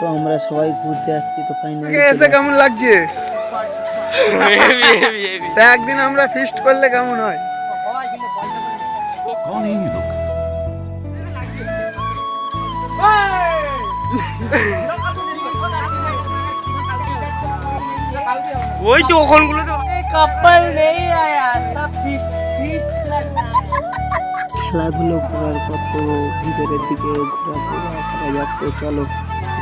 তো আমরা সবাই ঘুরতে আসছি তো ফাইনালি এসে কেমন লাগছে? তা একদিন আমরা ফিস্ট করলে কেমন হয়? ওই তো তো কাপল নেই খেলাধুলো করার পর তো ভিতরের দিকে ঘোরা করা যাক তো চলো।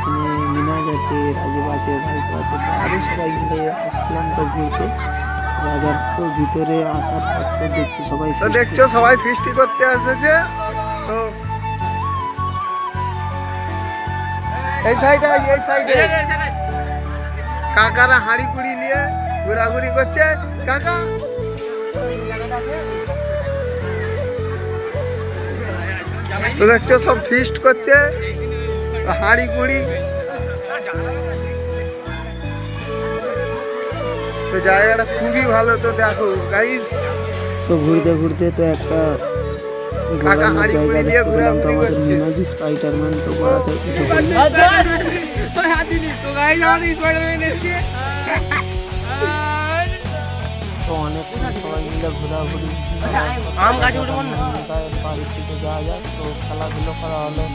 এখানে মিনাজ আছে রাজীব আছে ভাইপো আছে আরও সবাই মিলে আসলাম তো ঘুরতে। রাজার তো ভিতরে আসার পর তো দেখছি সবাই তো দেখছ সবাই ফিস্টি করতে এসেছে তো এই সাইডে এই সাইডে কাকারা হাঁড়ি কুড়ি নিয়ে ঘোরাঘুরি করছে। কাকা। তো দেখছ সব ফিস্ট করছে। তো হাঁড়ি কুড়ি তো জায়গাটা খুবই ভালো তো দেখো গাইস তো ঘুরতে ঘুরতে তো একটা কাকা ঘোরানোর হাঁড়ি জায়গা কুড়ি দিয়ে দেখতে পেলাম তো ঘোরাঘুরি আমাদের করছে। মিনাজি স্পাইডারম্যান তো ঘোরাতে উঠে পড়ল। তো হাত দিলি তো গাইস আমাদের স্পাইডারম্যান এসেছে তো অনেক সবাই মিলে ঘোরাঘুরি আম গাছে উঠে পড় না। তাদের বাড়ির দিকে যাওয়া যাক তো খেলাধুলো করা হলো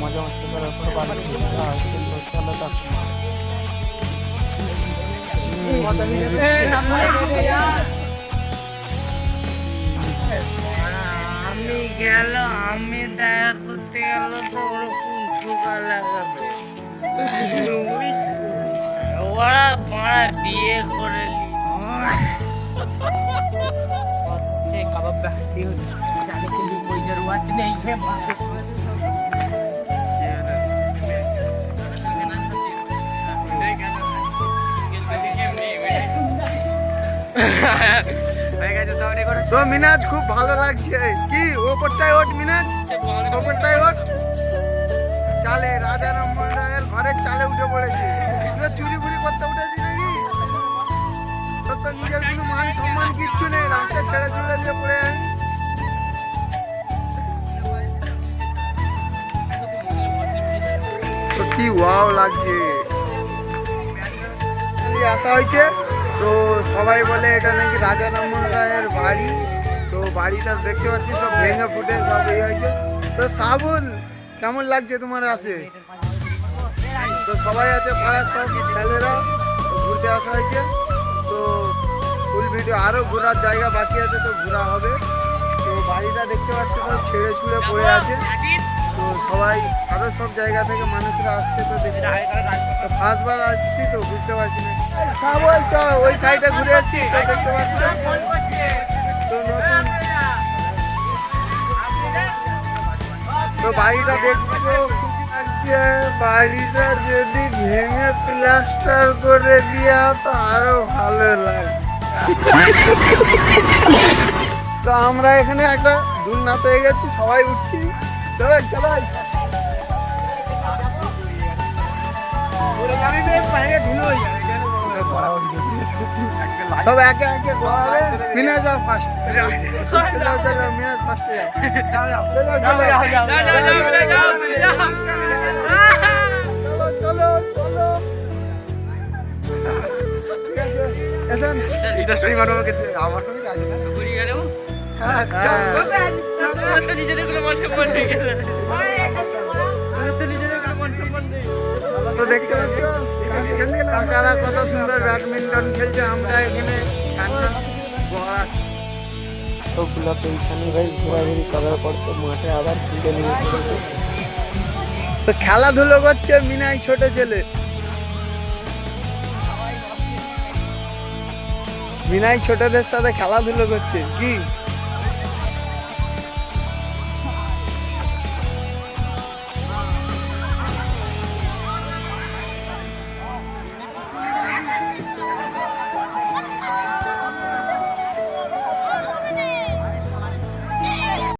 মজা মস্তি করার পর আচ্ছা। আমি গেল আমি দেখা করতে গেল তো ওরকম সুগার লাগাবে? ওরা মারা বিয়ে করে হচ্ছে কাবাব ব্যক্তি হচ্ছে? জানে কিন্তু পয়সার ওয়াচ নেই। খেয়ে তো মিনাজ, খুব ভালো লাগছে। কি, ওপরটায় ওঠ মিনাজ? ওপরটায় ওঠ। চালে রাজা রামমোহন রায়ের ঘরের চালে উঠে পড়েছে। চুরি ফুরি করতে উঠেছি নাকি? তোর তো নিজের কোনো মান সম্মান কিচ্ছু নেই। রাস্তা ছেড়ে চলে দিয়ে পড়ে তো কি ওয়াও লাগছে। আসা হয়েছে? তো সবাই বলে এটা নাকি রাজা রামমোহন রায়ের বাড়ি। তো বাড়িটা দেখতে পাচ্ছি, সব ভেঙে ফুটে সব এই হয়েছে। তো সাবুল কেমন লাগছে তোমার আসে তো সবাই আছে পাড়ার সব ছেলেরা ঘুরতে আসা হয়েছে। তো ফুল ভিডিও আরও ঘোরার জায়গা বাকি আছে, তো ঘোরা হবে। তো বাড়িটা দেখতে পাচ্ছি, সব ছেড়ে ছুড়ে পড়ে আছে। তো সবাই আরও সব জায়গা থেকে মানুষরা আসছে তো ফার্স্টবার আসছি তো বুঝতে পারছি না। ওই সাইডে ঘুরে আসছি তো নতুন তো বাড়িটা দেখছ? বাড়িটা যদি ভেঙে প্লাস্টার করে দিয়া, তো আরও ভালো লাগে। তো আমরা এখানে একটা দুলনা পেয়ে গেছি, সবাই উঠছি। চলো চলো সব একে একে সবাই মিনে যাও ফার্স্ট চলো চলো মিনে ফার্স্ট যাও চলো চলো চলো চলো চলো ঠিক এটা স্টোরি মারবো কিন্তু আমার সঙ্গে কাজ না ঘুরি গেল হ্যাঁ তো নিজেদের কোনো মান সম্মান নেই। তো দেখতে পাচ্ছ কাকারা কত সুন্দর ব্যাডমিন্টন খেলছে আমরা এখানে ঠান্ডা তো ব্লক এইখানে গাইজ ঘোরাঘুরি করার পর তো মাঠে আবার নিয়ে তো খেলাধুলো করছে মিনাই ছোট ছেলে। মিনাই ছোটদের সাথে খেলাধুলো করছে কি?